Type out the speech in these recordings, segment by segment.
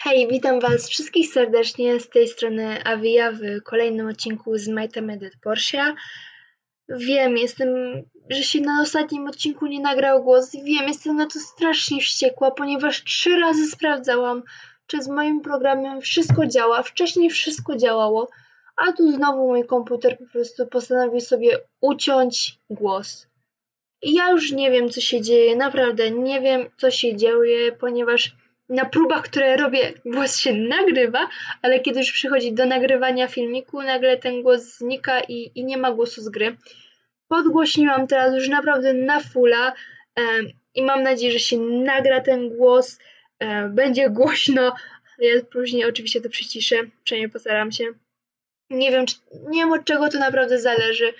Hej, witam was wszystkich serdecznie z tej strony Avia w kolejnym odcinku z My Temedet Porsche. Wiem, jestem, że się na ostatnim odcinku nie nagrał głos. Wiem, jestem na to strasznie wściekła, ponieważ trzy razy sprawdzałam, czy z moim programem wszystko działa. Wcześniej wszystko działało, a tu znowu mój komputer po prostu postanowił sobie uciąć głos. I ja już nie wiem, co się dzieje, naprawdę nie wiem, co się dzieje, ponieważ na próbach, które robię, głos się nagrywa, ale kiedy już przychodzi do nagrywania filmiku, nagle ten głos znika i, i nie ma głosu z gry. Podgłośniłam teraz już naprawdę na fulla e, i mam nadzieję, że się nagra ten głos, e, będzie głośno. Ja później oczywiście to przyciszę, przynajmniej postaram się. Nie wiem, czy, nie wiem od czego to naprawdę zależy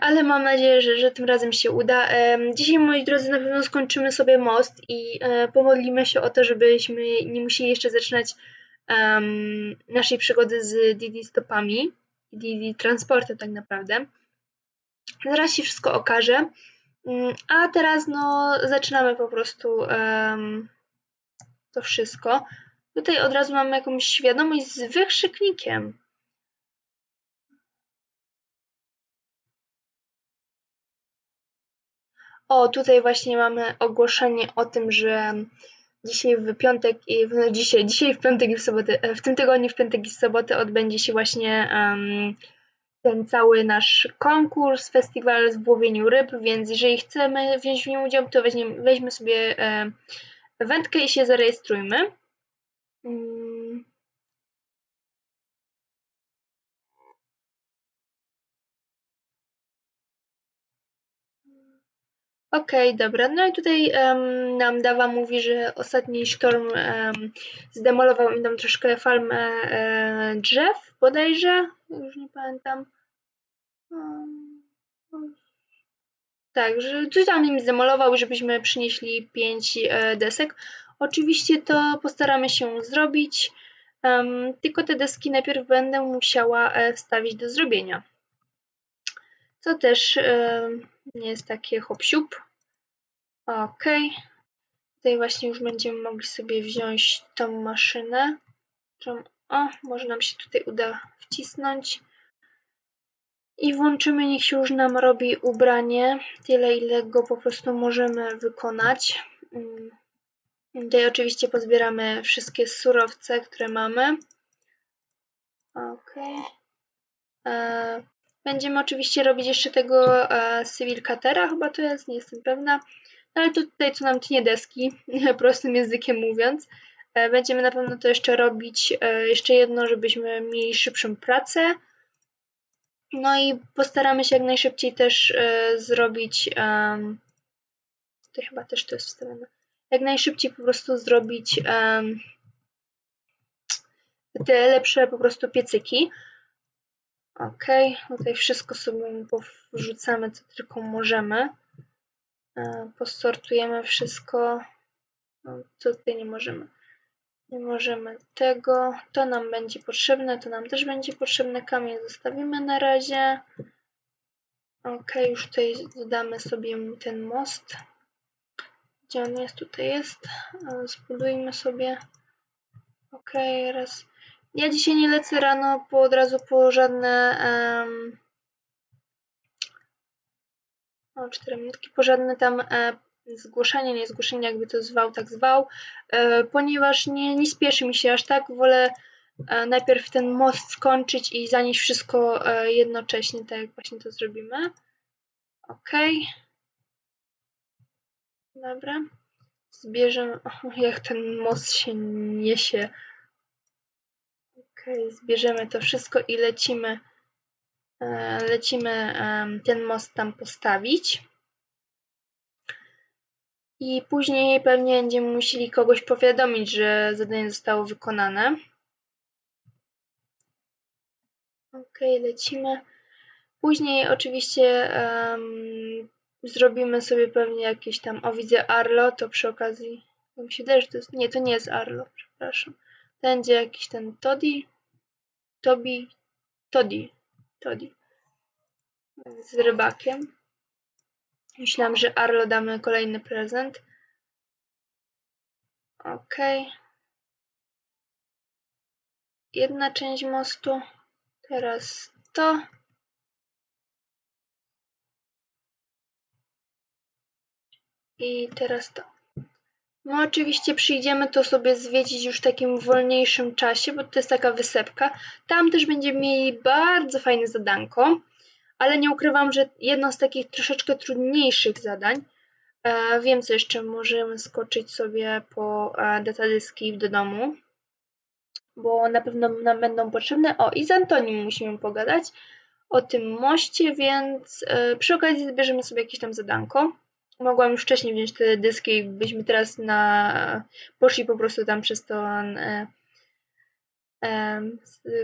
ale mam nadzieję, że, że tym razem się uda. Dzisiaj, moi drodzy, na pewno skończymy sobie most i e, pomodlimy się o to, żebyśmy nie musieli jeszcze zaczynać um, naszej przygody z Didi stopami, Didi transportem tak naprawdę. Zaraz się wszystko okaże. Mm, a teraz no, zaczynamy po prostu um, to wszystko. Tutaj od razu mamy jakąś świadomość z wykrzyknikiem. O, tutaj właśnie mamy ogłoszenie o tym, że dzisiaj w piątek i w, no dzisiaj, dzisiaj w piątek i w sobotę, e, w tym tygodniu w piątek i w sobotę odbędzie się właśnie um, ten cały nasz konkurs, festiwal w łowieniu ryb, więc jeżeli chcemy wziąć w nim udział, to weźmiemy, weźmy sobie e, wędkę i się zarejestrujmy. Um, Okej, dobra. No i tutaj nam Dawa mówi, że ostatni sztorm zdemolował im tam troszkę farmę e, drzew, bodajże. Już nie pamiętam. Tak, że coś tam im zdemolował, żebyśmy przynieśli pięć e, desek. Oczywiście to postaramy się zrobić, tylko te deski najpierw będę musiała e, wstawić do zrobienia. Co też nie jest takie hop Ok. Tutaj właśnie już będziemy mogli sobie wziąć tą maszynę. Którą, o, może nam się tutaj uda wcisnąć. I włączymy, niech się już nam robi ubranie. Tyle, ile go po prostu możemy wykonać. Mm. Tutaj oczywiście pozbieramy wszystkie surowce, które mamy. Ok. E, będziemy oczywiście robić jeszcze tego e, Civil Catera, chyba to jest, nie jestem pewna ale tutaj co nam tnie deski, prostym językiem mówiąc. E, będziemy na pewno to jeszcze robić, e, jeszcze jedno, żebyśmy mieli szybszą pracę. No i postaramy się jak najszybciej też e, zrobić, tutaj chyba też to jest wstawione, jak najszybciej po prostu zrobić te lepsze po prostu piecyki. Ok, tutaj wszystko sobie powrzucamy, co tylko możemy. E, posortujemy wszystko. No, tutaj nie możemy? Nie możemy tego. To nam będzie potrzebne, to nam też będzie potrzebne. Kamień zostawimy na razie. Ok, już tutaj dodamy sobie ten most. Gdzie on jest? Tutaj jest. E, zbudujmy sobie. Ok, raz. Ja dzisiaj nie lecę rano po od razu po żadne um, o, 4 minutki, po żadne tam e, zgłoszenie, nie zgłoszenie, jakby to zwał, tak zwał, e, ponieważ nie, nie spieszy mi się aż tak, wolę e, najpierw ten most skończyć i zanieść wszystko jednocześnie, tak jak właśnie to zrobimy. Ok. Dobra. Zbierzemy, o, jak ten most się niesie. Ok, zbierzemy to wszystko i lecimy lecimy ten most tam postawić. I później pewnie będziemy musieli kogoś powiadomić, że zadanie zostało wykonane. Ok, lecimy. Później oczywiście um, zrobimy sobie pewnie jakieś tam, o widzę Arlo, to przy okazji, mi się że to jest, nie, to nie jest Arlo, przepraszam. Będzie jakiś ten Toddy, Tobi, Toddy, Toddy. Z rybakiem. Myślałam, że Arlo damy kolejny prezent. Ok. jedna część mostu, teraz to. I teraz to. My oczywiście przyjdziemy to sobie zwiedzić już w takim wolniejszym czasie, bo to jest taka wysepka. Tam też będziemy mieli bardzo fajne zadanko, ale nie ukrywam, że jedno z takich troszeczkę trudniejszych zadań. E, wiem co jeszcze, możemy skoczyć sobie po e, datadyski do domu, bo na pewno nam będą potrzebne. O, i z Antonim musimy pogadać o tym moście, więc e, przy okazji zbierzemy sobie jakieś tam zadanko mogłam już wcześniej wziąć te dyski i byśmy teraz na poszli po prostu tam przez to e, e,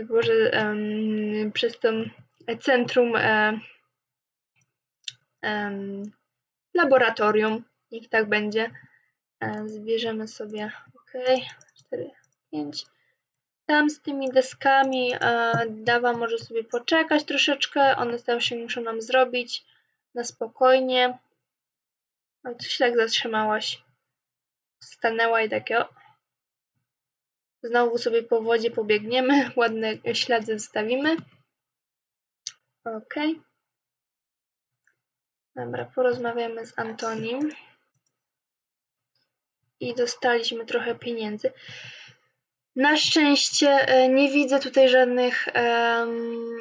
Boże, e, przez to centrum e, laboratorium, niech tak będzie. E, zbierzemy sobie, ok, 4, 5. Tam z tymi deskami dawa może sobie poczekać troszeczkę, one tam się muszą nam zrobić na spokojnie. Ale ty się tak zatrzymałaś. Stanęła i takie o. Znowu sobie po wodzie pobiegniemy, ładne ślady wstawimy. Ok. Dobra, porozmawiamy z Antonim. I dostaliśmy trochę pieniędzy. Na szczęście e, nie widzę tutaj żadnych um,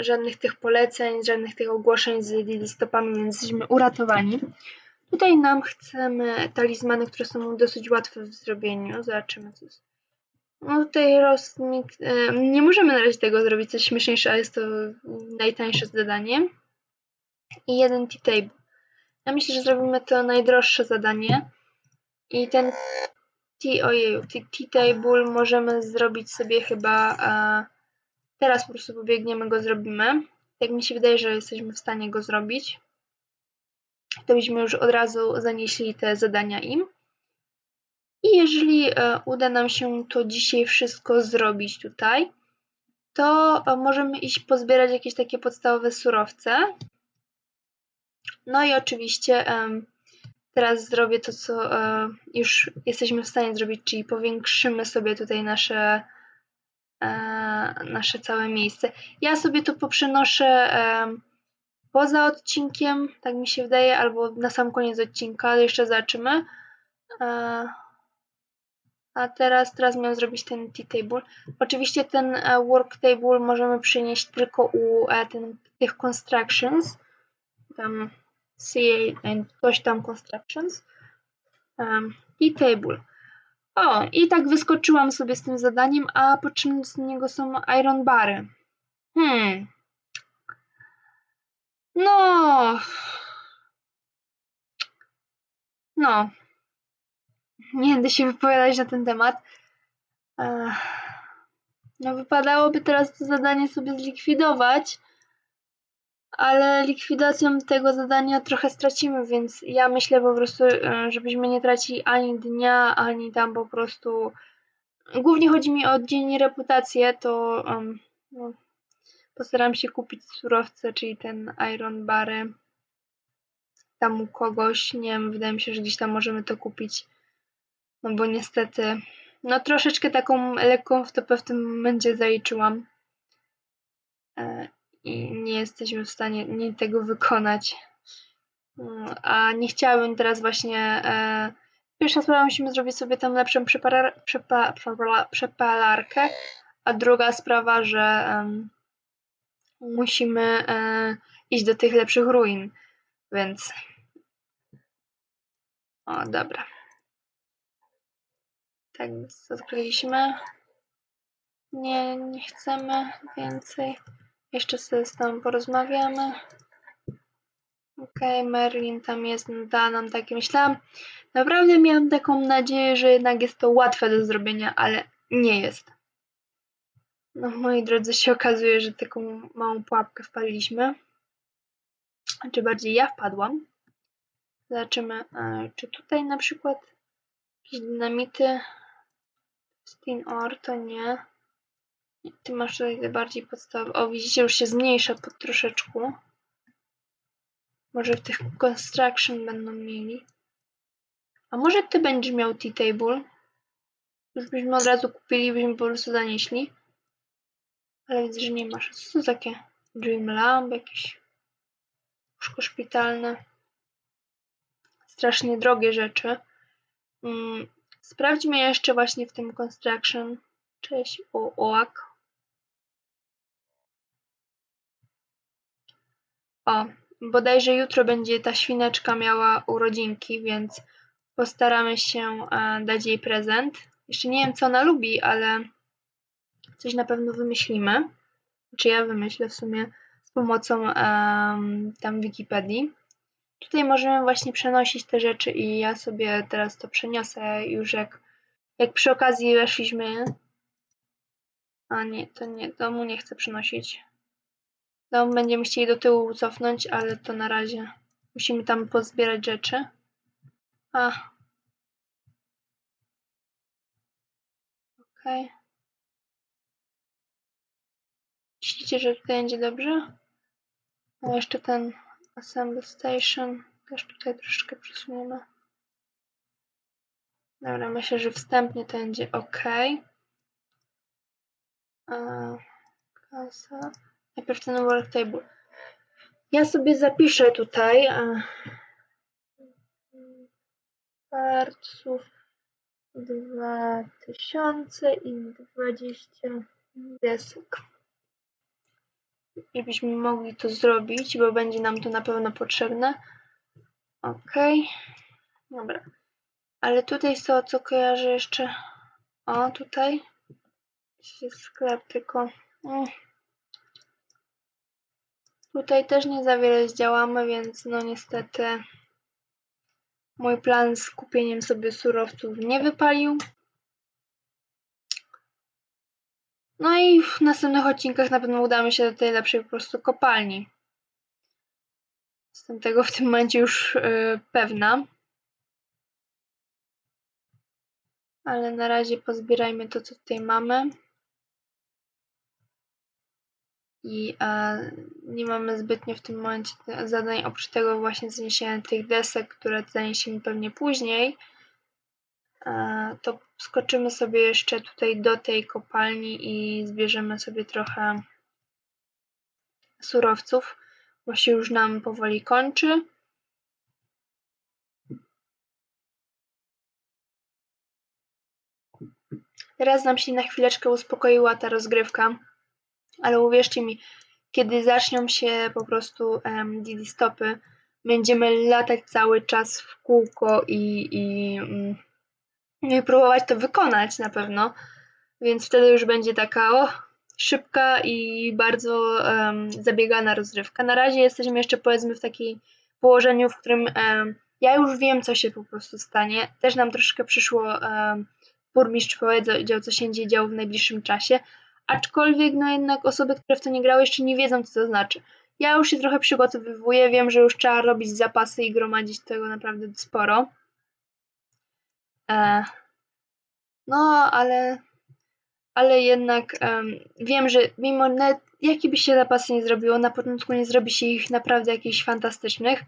żadnych tych poleceń, żadnych tych ogłoszeń z listopami, więc jesteśmy uratowani. Tutaj nam chcemy talizmany, które są dosyć łatwe w zrobieniu. Zobaczymy co jest. No tutaj rozmik... Nie możemy na razie tego zrobić coś śmieszniejsze, ale jest to najtańsze zadanie. I jeden tea-table. Ja myślę, że zrobimy to najdroższe zadanie. I ten tea-table możemy zrobić sobie chyba Teraz po prostu pobiegniemy, go zrobimy. Jak mi się wydaje, że jesteśmy w stanie go zrobić, to byśmy już od razu zanieśli te zadania im. I jeżeli e, uda nam się to dzisiaj wszystko zrobić tutaj, to e, możemy iść pozbierać jakieś takie podstawowe surowce. No i oczywiście teraz zrobię to, co e, już jesteśmy w stanie zrobić, czyli powiększymy sobie tutaj nasze nasze całe miejsce. Ja sobie to poprzenoszę e, poza odcinkiem, tak mi się wydaje, albo na sam koniec odcinka, ale jeszcze zobaczymy. E, a teraz, teraz miałem zrobić ten T-table. Oczywiście ten work table możemy przynieść tylko u ten, tych constructions. Tam CA and coś tam constructions. Um, T-table. O, i tak wyskoczyłam sobie z tym zadaniem, a potrzebne z niego są iron bary. Hmm. No. No. Nie będę się wypowiadać na ten temat. No, wypadałoby teraz to zadanie sobie zlikwidować ale likwidacją tego zadania trochę stracimy, więc ja myślę po prostu, e, żebyśmy nie tracili ani dnia, ani tam po prostu. Głównie chodzi mi o dzień i reputację, to um, no, postaram się kupić surowce, czyli ten iron bary tam u kogoś, nie wiem, wydaje mi się, że gdzieś tam możemy to kupić, no bo niestety, no troszeczkę taką lekką wtopę w tym momencie zaliczyłam. E, i nie jesteśmy w stanie nie tego wykonać. Mm, a nie chciałabym teraz właśnie. E, pierwsza sprawa, musimy zrobić sobie tam lepszą przepa, przepa, przepalarkę, a druga sprawa, że musimy e, iść do tych lepszych ruin. Więc. O, dobra. Tak, odkryliśmy. Nie, nie chcemy więcej. Jeszcze sobie z tą porozmawiamy. Okej, okay, Merlin tam jest, da nam takie. Myślałam, naprawdę miałam taką nadzieję, że jednak jest to łatwe do zrobienia, ale nie jest. No, moi drodzy, się okazuje, że taką małą pułapkę wpadliśmy. Czy bardziej ja wpadłam. Zobaczymy, e, czy tutaj na przykład jakieś dynamity. Stin ore to nie. Ty masz tutaj bardziej podstawowe. O, widzicie, już się zmniejsza pod troszeczkę. Może w tych construction będą mieli. A może ty będziesz miał T-table? Już byśmy od razu kupili, byśmy po prostu zanieśli. Ale widzę, że nie masz. Co to takie? Dream Lamp, jakieś łóżko szpitalne. Strasznie drogie rzeczy. Mm, sprawdźmy jeszcze właśnie w tym Construction. Cześć, o, oak. O, bodajże jutro będzie ta świneczka miała urodzinki, więc postaramy się e, dać jej prezent. Jeszcze nie wiem, co ona lubi, ale coś na pewno wymyślimy. Czy ja wymyślę w sumie z pomocą um, tam Wikipedii. Tutaj możemy właśnie przenosić te rzeczy i ja sobie teraz to przeniosę już jak, jak przy okazji weszliśmy. A nie, to nie, domu nie chcę przenosić. Dom będziemy chcieli do tyłu cofnąć, ale to na razie. Musimy tam pozbierać rzeczy. A. Okej. Okay. Myślicie, że tutaj będzie dobrze? No jeszcze ten Assembly Station też tutaj troszeczkę przesuniemy. Dobra, myślę, że wstępnie to będzie ok. Kasa. Najpierw ten work table. Ja sobie zapiszę tutaj parców 2020 desek żebyśmy mogli to zrobić, bo będzie nam to na pewno potrzebne. Ok. Dobra. Ale tutaj są, co kojarzę jeszcze. O, tutaj. Jest sklep, tylko. Tutaj też nie za wiele zdziałamy, więc no niestety mój plan z kupieniem sobie surowców nie wypalił. No i w następnych odcinkach na pewno udamy się do tej lepszej po prostu kopalni. Jestem tego w tym momencie już yy, pewna. Ale na razie pozbierajmy to, co tutaj mamy. I nie mamy zbytnio w tym momencie zadań, oprócz tego właśnie zniesienia tych desek, które zaniesiemy pewnie później. To skoczymy sobie jeszcze tutaj do tej kopalni i zbierzemy sobie trochę surowców, bo się już nam powoli kończy. Teraz nam się na chwileczkę uspokoiła ta rozgrywka, ale uwierzcie mi, kiedy zaczną się po prostu um, Didi stopy, będziemy latać cały czas w kółko i, i um, i próbować to wykonać na pewno. Więc wtedy już będzie taka o, szybka i bardzo um, zabiegana rozrywka. Na razie jesteśmy jeszcze powiedzmy w takim położeniu, w którym um, ja już wiem, co się po prostu stanie. Też nam troszkę przyszło um, burmistrz powiedział, co się będzie działo w najbliższym czasie. Aczkolwiek, no jednak osoby, które w to nie grały, jeszcze nie wiedzą, co to znaczy. Ja już się trochę przygotowywuję, wiem, że już trzeba robić zapasy i gromadzić tego naprawdę sporo. E, no, ale, ale jednak um, wiem, że mimo nawet jaki by się zapasy nie zrobiło, na początku nie zrobi się ich naprawdę jakichś fantastycznych.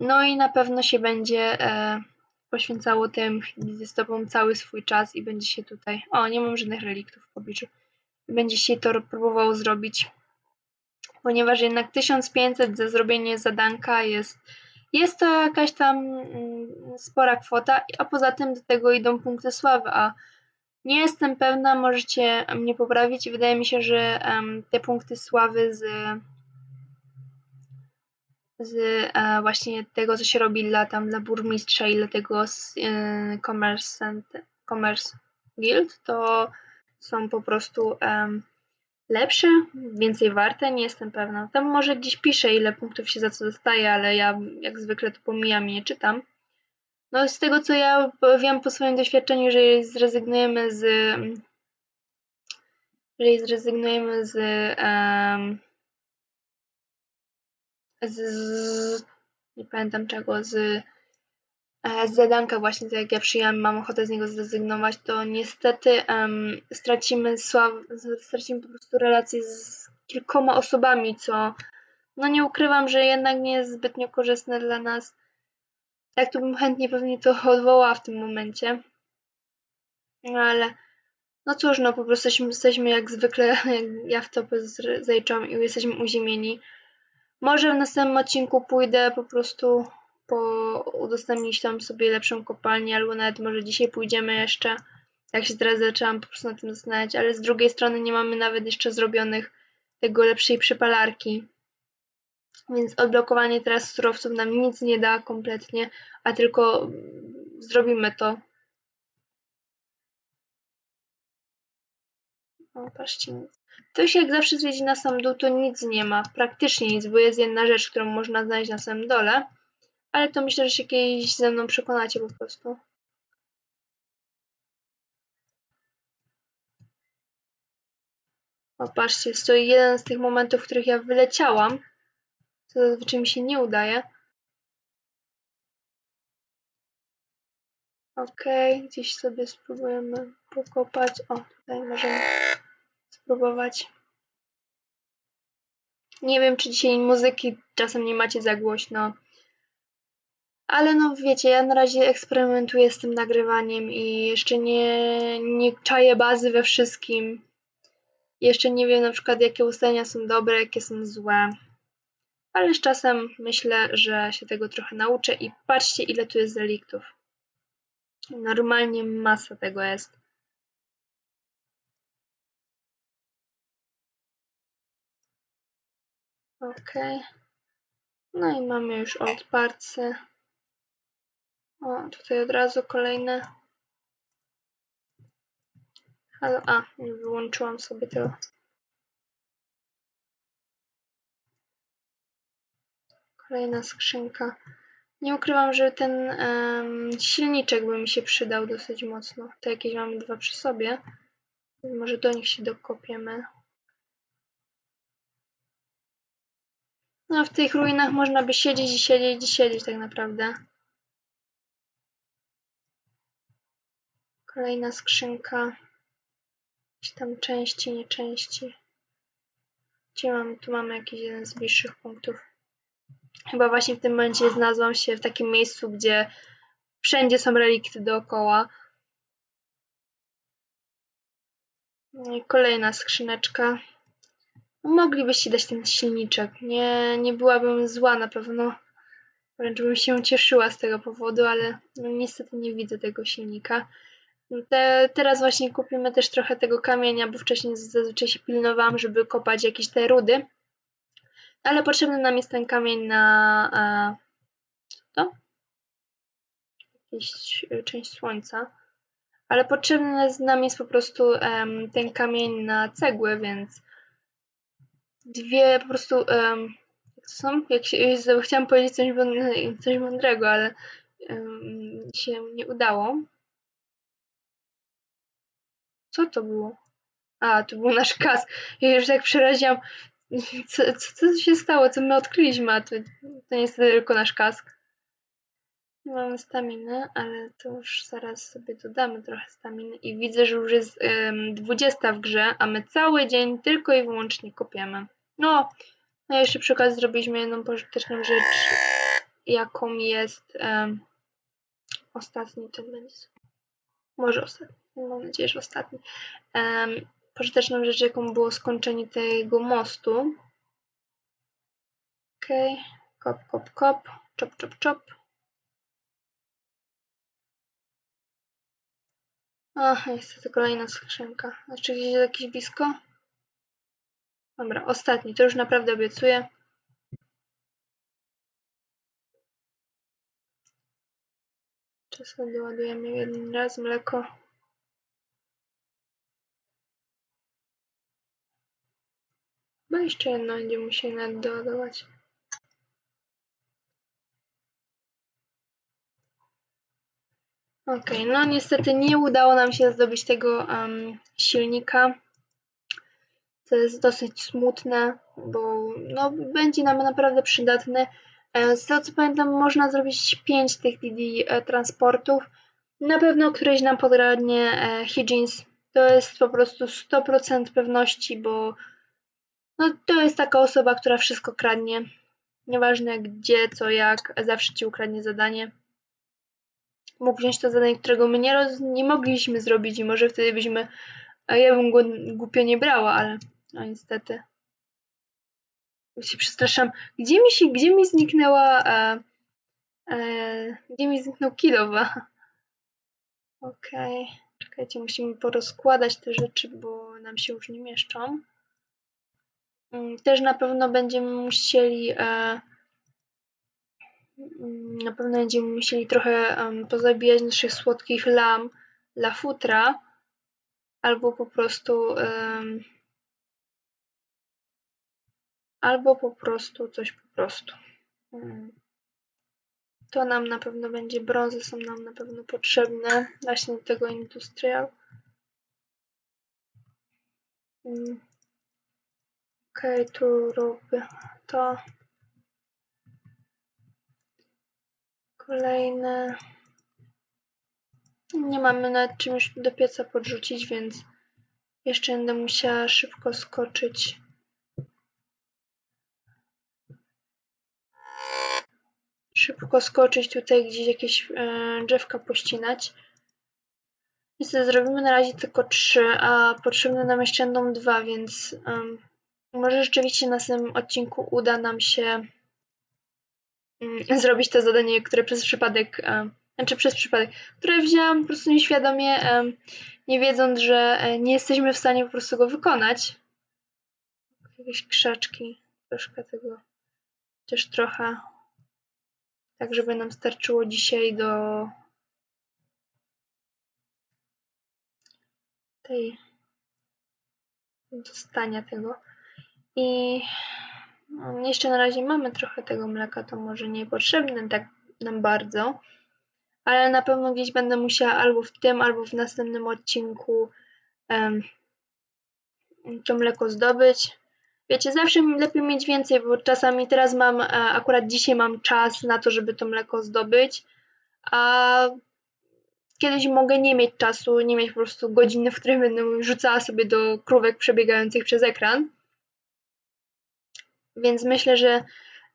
No i na pewno się będzie e, poświęcało tym ze stopą cały swój czas i będzie się tutaj. O, nie mam żadnych reliktów w pobliżu. Będzie się to próbowało zrobić. Ponieważ jednak 1500 za zrobienie zadanka jest jest to jakaś tam mm, spora kwota, a poza tym do tego idą punkty sławy, a nie jestem pewna, możecie mnie poprawić. Wydaje mi się, że te punkty sławy z, z e, właśnie tego, co się robi dla, tam, dla burmistrza i dla tego e, commerce, commerce Guild, to są po prostu lepsze, więcej warte, nie jestem pewna. Tam może gdzieś pisze, ile punktów się za co dostaje, ale ja jak zwykle to pomijam i nie czytam. No z tego, co ja wiem po swoim doświadczeniu, że zrezygnujemy z jeżeli zrezygnujemy z, um, z, z nie pamiętam czego, z z zadanka właśnie, tak jak ja przyjęłam, mam ochotę z niego zrezygnować, to niestety um, stracimy, sław, stracimy po prostu relacje z kilkoma osobami, co no nie ukrywam, że jednak nie jest zbytnio korzystne dla nas. Tak to bym chętnie pewnie to odwołała w tym momencie. No ale no cóż, no po prostu jesteśmy, jesteśmy jak zwykle, jak ja w topę z zajczą i jesteśmy uziemieni. Może w następnym odcinku pójdę po prostu po udostępnić tam sobie lepszą kopalnię, albo nawet może dzisiaj pójdziemy jeszcze. Jak się teraz zaczęłam po prostu na tym zastanawiać, ale z drugiej strony nie mamy nawet jeszcze zrobionych tego lepszej przepalarki. Więc odblokowanie teraz surowców nam nic nie da kompletnie, a tylko zrobimy to. O, patrzcie, nic. Ktoś jak zawsze zwiedzi na sam dół, to nic nie ma. Praktycznie nic, bo jest jedna rzecz, którą można znaleźć na samym dole. Ale to myślę, że się kiedyś ze mną przekonacie po prostu. O, patrzcie, jest to jeden z tych momentów, w których ja wyleciałam. Co zazwyczaj mi się nie udaje. Ok, gdzieś sobie spróbujemy pokopać. O, tutaj możemy spróbować. Nie wiem, czy dzisiaj muzyki czasem nie macie za głośno. Ale no wiecie, ja na razie eksperymentuję z tym nagrywaniem i jeszcze nie, nie czaję bazy we wszystkim. Jeszcze nie wiem na przykład jakie ustalenia są dobre, jakie są złe. Ale z czasem myślę, że się tego trochę nauczę i patrzcie ile tu jest reliktów. Normalnie masa tego jest. Ok. No i mamy już odparce. O, tutaj od razu kolejne. Halo, a, wyłączyłam sobie tego. Kolejna skrzynka. Nie ukrywam, że ten um, silniczek by mi się przydał dosyć mocno. Te jakieś mamy dwa przy sobie. Może do nich się dokopiemy. No, w tych ruinach można by siedzieć i siedzieć i siedzieć tak naprawdę. Kolejna skrzynka. Jakieś tam części, nieczęści. Gdzie mamy? Tu mamy jakiś jeden z bliższych punktów. Chyba właśnie w tym momencie znalazłam się w takim miejscu, gdzie wszędzie są relikty dookoła. No i kolejna skrzyneczka. Moglibyście dać ten silniczek. Nie, nie byłabym zła na pewno. Wręcz bym się cieszyła z tego powodu, ale no niestety nie widzę tego silnika. Te, teraz właśnie kupimy też trochę tego kamienia, bo wcześniej zazwyczaj się pilnowałam, żeby kopać jakieś te rudy. Ale potrzebny nam jest ten kamień na... A, to? Jakaś e, część słońca. Ale potrzebny nam jest po prostu um, ten kamień na cegły, więc dwie po prostu... Um, jak to są? Jak się, chciałam powiedzieć coś, coś mądrego, ale um, się nie udało. Co to było? A, to był nasz kask. Ja już tak przeraziłam. Co, co, co się stało? Co my odkryliśmy? A to, to niestety tylko nasz kask. Mamy staminę, ale to już zaraz sobie dodamy trochę staminy. I widzę, że już jest um, 20 w grze, a my cały dzień tylko i wyłącznie kopiemy. No, no jeszcze przy okazji zrobiliśmy jedną pożyteczną rzecz, jaką jest um, ostatni ten będzie. Może ostatni mam nadzieję, że ostatni, um, pożyteczną rzecz, jaką było skończenie tego mostu. Ok, kop, kop, kop, chop, chop, chop. Ach, jest to kolejna skrzynka. Znaczy gdzieś jakieś blisko? Dobra, ostatni, to już naprawdę obiecuję. Czasem doładujemy jeden raz mleko. No jeszcze jedno będziemy musieli nawet doładować. Ok, no niestety nie udało nam się zdobyć tego um, silnika. To jest dosyć smutne, bo no, będzie nam naprawdę przydatny. E, z tego co pamiętam, można zrobić 5 tych DD e, transportów. Na pewno któryś nam podradnie e, Higgins. To jest po prostu 100% pewności, bo no to jest taka osoba, która wszystko kradnie. Nieważne gdzie, co, jak, zawsze ci ukradnie zadanie. mógł wziąć to zadanie, którego my nie, roz, nie mogliśmy zrobić i może wtedy byśmy, a ja bym go głupio nie brała, ale no niestety. się przestraszam. Gdzie mi się, gdzie mi zniknęła, e, e, gdzie mi zniknął kilowa? Okej, okay. czekajcie, musimy porozkładać te rzeczy, bo nam się już nie mieszczą. Mm, też na pewno będziemy musieli e, mm, na pewno będziemy musieli trochę pozabijać naszych słodkich lam dla futra albo po prostu albo po prostu coś po prostu. Um, to nam na pewno będzie, brązy są nam na pewno potrzebne właśnie do tego industrial. Okay, tu robię to. Kolejne. Nie mamy nad czymś do pieca podrzucić, więc jeszcze będę musiała szybko skoczyć. Szybko skoczyć tutaj gdzieś jakieś e, drzewka pościnać. Niestety zrobimy na razie tylko trzy, a potrzebne nam jeszcze będą dwa, więc um, może rzeczywiście na następnym odcinku uda nam się um, zrobić to zadanie, które przez przypadek um, znaczy przez przypadek, które wzięłam po prostu nieświadomie, nie wiedząc, że e, nie jesteśmy w stanie po prostu go wykonać. Jakieś krzaczki, troszkę tego, też trochę, tak żeby nam starczyło dzisiaj do tej dostania tego. I no, jeszcze na razie mamy trochę tego mleka, to może niepotrzebne tak nam bardzo ale na pewno gdzieś będę musiała albo w tym, albo w następnym odcinku um, to mleko zdobyć. Wiecie, zawsze lepiej mieć więcej, bo czasami teraz mam, e, akurat dzisiaj mam czas na to, żeby to mleko zdobyć, a kiedyś mogę nie mieć czasu, nie mieć po prostu godziny, w których będę rzucała sobie do krówek przebiegających przez ekran. Więc myślę, że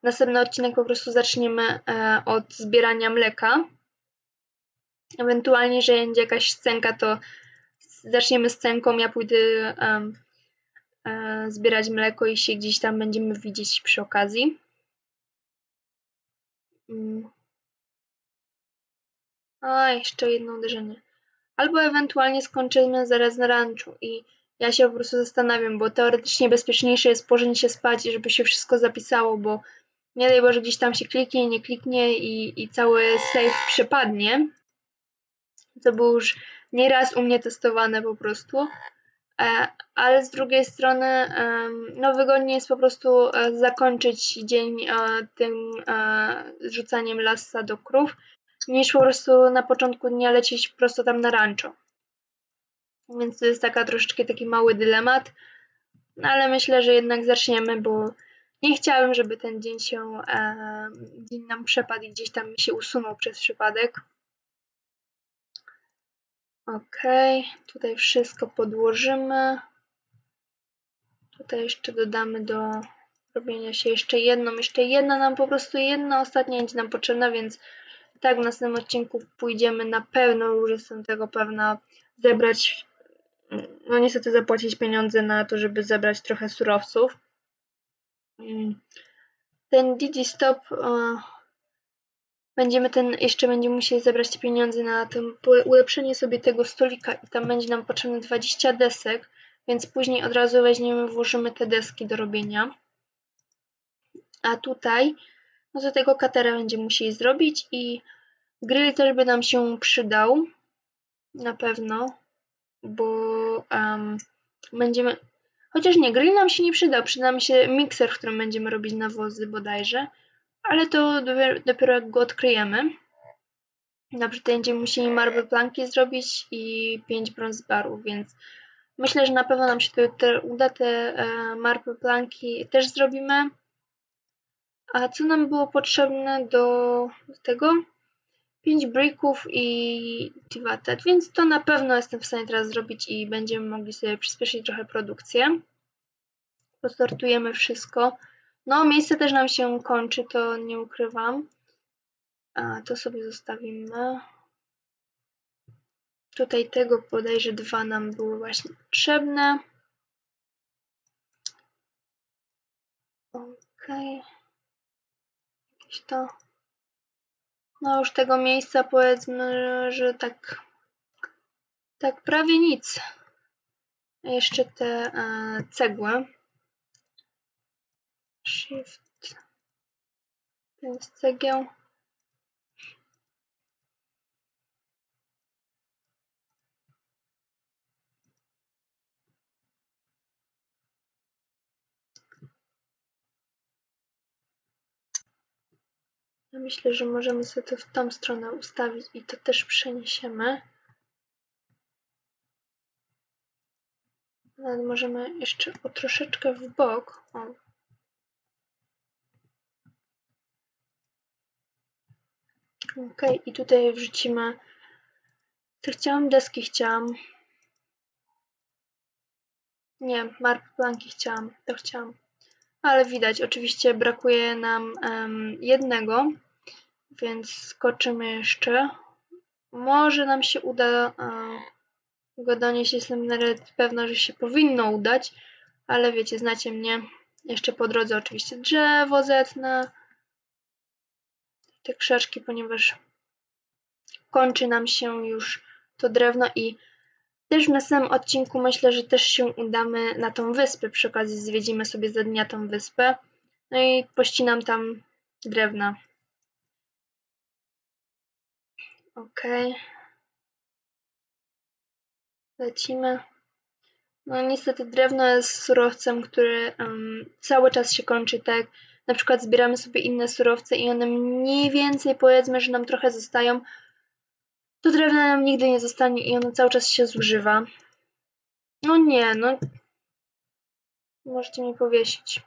następny odcinek po prostu zaczniemy e, od zbierania mleka. Ewentualnie, że będzie jakaś scenka, to zaczniemy scenką, ja pójdę um, zbierać mleko i się gdzieś tam będziemy widzieć przy okazji. Um. A, jeszcze jedno uderzenie. Albo ewentualnie skończymy zaraz na ranczu i ja się po prostu zastanawiam, bo teoretycznie bezpieczniejsze jest położyć się spać i żeby się wszystko zapisało, bo nie daj Boże gdzieś tam się kliknie, nie kliknie i, i cały save przepadnie. To było już nieraz u mnie testowane po prostu. E, ale z drugiej strony, no wygodnie jest po prostu e, zakończyć dzień e, tym rzucaniem lasa do krów, niż po prostu na początku dnia lecieć prosto tam na rancho. Więc to jest taka troszeczkę taki mały dylemat, no ale myślę, że jednak zaczniemy, bo nie chciałabym, żeby ten dzień się, dzień nam przepadł i gdzieś tam mi się usunął przez przypadek. Ok, tutaj wszystko podłożymy. Tutaj jeszcze dodamy do robienia się jeszcze jedną, jeszcze jedna nam po prostu jedna ostatnia będzie nam potrzebna, więc tak w następnym odcinku pójdziemy na pewno, już jestem tego pewna, zebrać, no niestety zapłacić pieniądze na to, żeby zebrać trochę surowców. Mm. Ten DigiStop będziemy ten, jeszcze będziemy musieli zebrać te pieniądze na to ulepszenie sobie tego stolika i tam będzie nam potrzebne 20 desek, więc później od razu weźmiemy, włożymy te deski do robienia. A tutaj, no do tego katera będziemy musieli zrobić i grill też by nam się przydał, na pewno, bo um, będziemy, chociaż nie, grill nam się nie przydał, przyda mi się mikser, w którym będziemy robić nawozy bodajże, ale to dopiero jak go odkryjemy. To będziemy musieli marble planki zrobić i 5 brąz barów, więc myślę, że na pewno nam się te, uda te e, marble planki też zrobimy. A co nam było potrzebne do tego? 5 bricków i tivatet, więc to na pewno jestem w stanie teraz zrobić i będziemy mogli sobie przyspieszyć trochę produkcję. Posortujemy wszystko. No, miejsce też nam się kończy, to nie ukrywam. A, to sobie zostawimy. Tutaj tego bodajże dwa nam były właśnie potrzebne. Okej. Okay. Jakieś to. No już tego miejsca powiedzmy, że tak tak prawie nic. Jeszcze te e, cegły. Shift. To jest cegieł. Ja myślę, że możemy sobie to w tą stronę ustawić i to też przeniesiemy. Nawet możemy jeszcze o troszeczkę w bok. O. Ok, i tutaj wrzucimy. To chciałam deski, chciałam. Nie, mark planki chciałam, to chciałam. Ale widać, oczywiście brakuje nam um, jednego, więc skoczymy jeszcze. Może nam się uda um, go donieść. Jestem nawet pewna, że się powinno udać, ale wiecie, znacie mnie. Jeszcze po drodze oczywiście drzewo zetnę. Te krzaczki, ponieważ kończy nam się już to drewno i też w następnym odcinku myślę, że też się udamy na tą wyspę. Przy okazji zwiedzimy sobie za dnia tą wyspę. No i pościnam tam drewna. Okej. Okay. Lecimy. No niestety drewno jest surowcem, który um, cały czas się kończy, tak? Na przykład zbieramy sobie inne surowce i one mniej więcej powiedzmy, że nam trochę zostają. To drewno nam nigdy nie zostanie i ono cały czas się zużywa. No nie, no. Możecie mi powiesić.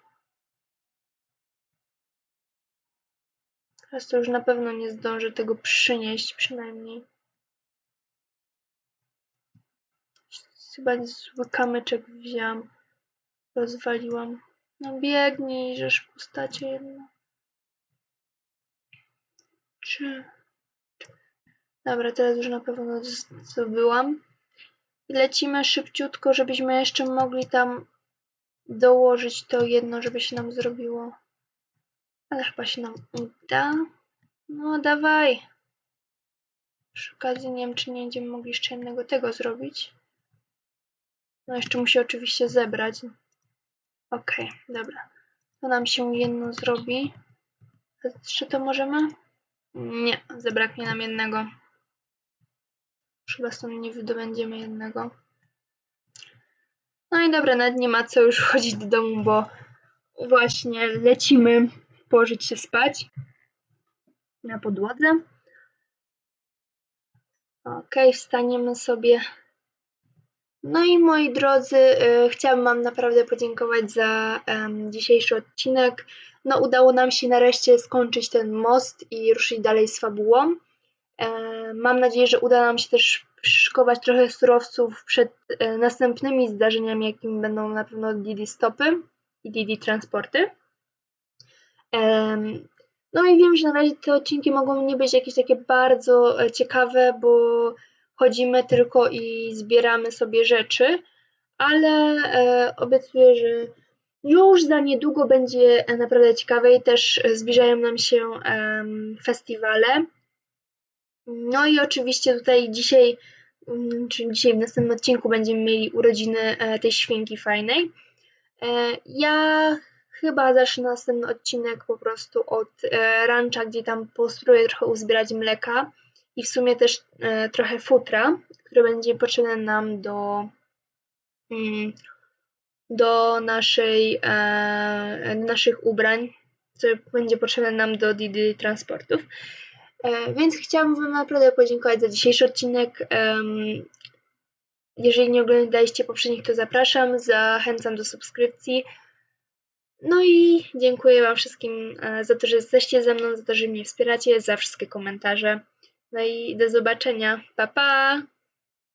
Teraz to już na pewno nie zdążę tego przynieść przynajmniej. Chyba zły kamyczek wzięłam. Rozwaliłam. No biegnij, żeż postacie jedno. Czy... Dobra, teraz już na pewno zdobyłam. Lecimy szybciutko, żebyśmy jeszcze mogli tam dołożyć to jedno, żeby się nam zrobiło. Ale chyba się nam uda. No dawaj. Przy okazji nie wiem, czy nie będziemy mogli jeszcze jednego tego zrobić. No jeszcze musi oczywiście zebrać. Ok, dobra. To nam się jedno zrobi. Czy to możemy? Nie, zabraknie nam jednego. Chyba stąd nie wydobędziemy jednego. No i dobra, nawet nie ma co już chodzić do domu, bo właśnie lecimy położyć się spać na podłodze. Ok, wstaniemy sobie no i moi drodzy, y, chciałabym Wam naprawdę podziękować za dzisiejszy odcinek. No udało nam się nareszcie skończyć ten most i ruszyć dalej z fabułą. Mam nadzieję, że uda nam się też szykować trochę surowców przed e, następnymi zdarzeniami, jakimi będą na pewno Didi stopy i Didi transporty. No i wiem, że na razie te odcinki mogą nie być jakieś takie bardzo e, ciekawe, bo chodzimy tylko i zbieramy sobie rzeczy, ale e, obiecuję, że już za niedługo będzie naprawdę ciekawe i też zbliżają nam się e, festiwale. No i oczywiście tutaj dzisiaj, mm, czyli dzisiaj w następnym odcinku będziemy mieli urodziny e, tej świnki fajnej. E, ja chyba zacznę następny odcinek po prostu od e, rancha, gdzie tam pospróbuję trochę uzbierać mleka i w sumie też trochę futra, które będzie potrzebne nam do, mm, do naszej, naszych ubrań, co będzie potrzebne nam do Didi transportów. E, więc chciałabym Wam naprawdę podziękować za dzisiejszy odcinek. Jeżeli nie oglądaliście poprzednich, to zapraszam, zachęcam do subskrypcji. No i dziękuję Wam wszystkim za to, że jesteście ze mną, za to, że mnie wspieracie, za wszystkie komentarze. No i do zobaczenia. Pa, pa!